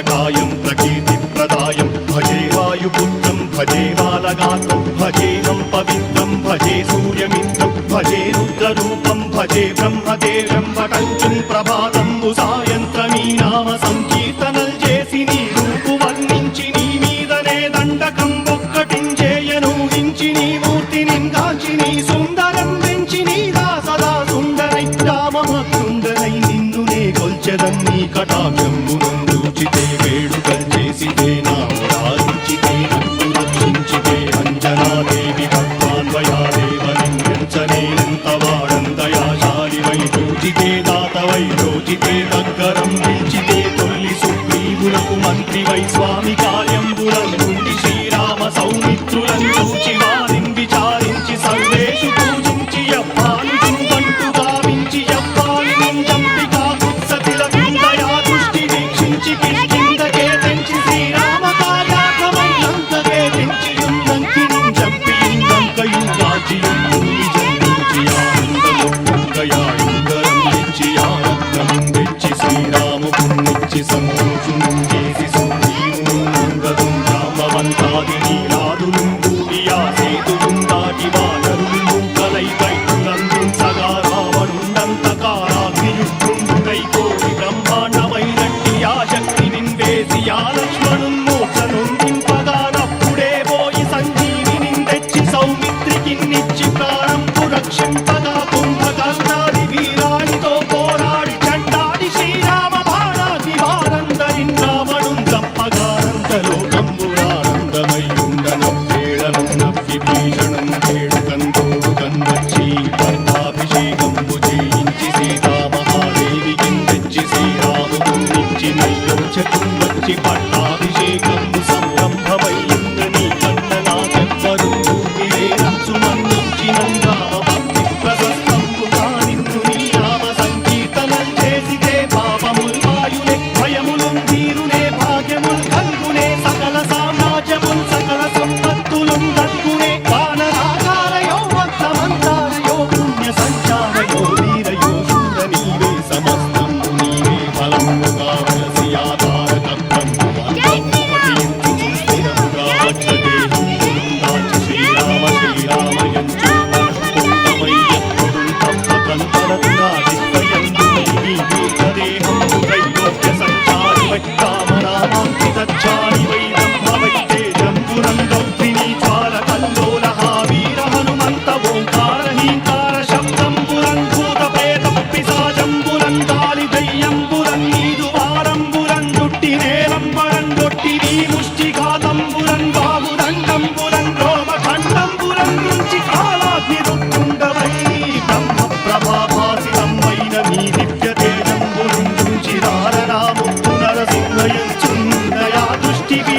दायकायं प्रकीर्तिप्रदायं भजे वायुपुत्रं भजे बालगातं भजेनं पवित्रं भजे सूर्यमित्रं भजे रुद्ररूपं भजे ब्रह्मदेवं वटञ्चं प्रभातं मुसायन्त्रमी नाम సంకీర్తనల్ చేసి నీ రూపు వర్ణించి నీ మీదనే దండకం ఒక్కటించేయను హించి నీ మూర్తి నిందాల్చి నీ సుందరం పెంచి నీదా సదా సుందరై రామ సుందరై నిన్ను నే కొల్చెదం నీ కటాక్షం నుండుచితే వేడుకల్ చేసితే నా మురారించితే నన్ను రక్షించితే అంజనాదేవి భగవాన్వయాదేవనించనేనంత వాడందయాశాలి వై పూజితే దాతవై రోజితే దగ్గరం పిలిచితే తొల్లి సుగ్రీవులకు మంత్రి వై స్వామి కార్యంబులం Thank you. Marciado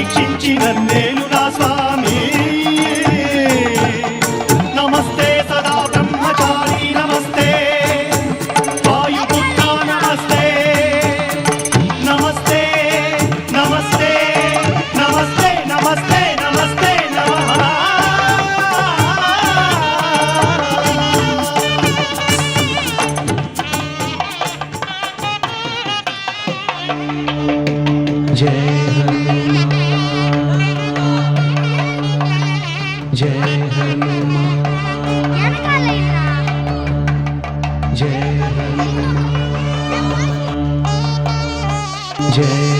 వీక్షించి నన్నేలు నా స్వామి నమస్తే సదా బ్రహ్మచారి నమస్తే వాయుపుత్ర నమస్తే నమస్తే నమస్తే నమస్తే నమస్తే నమస్తే నమః जय हनुमान జయ హనుమా జయ జయ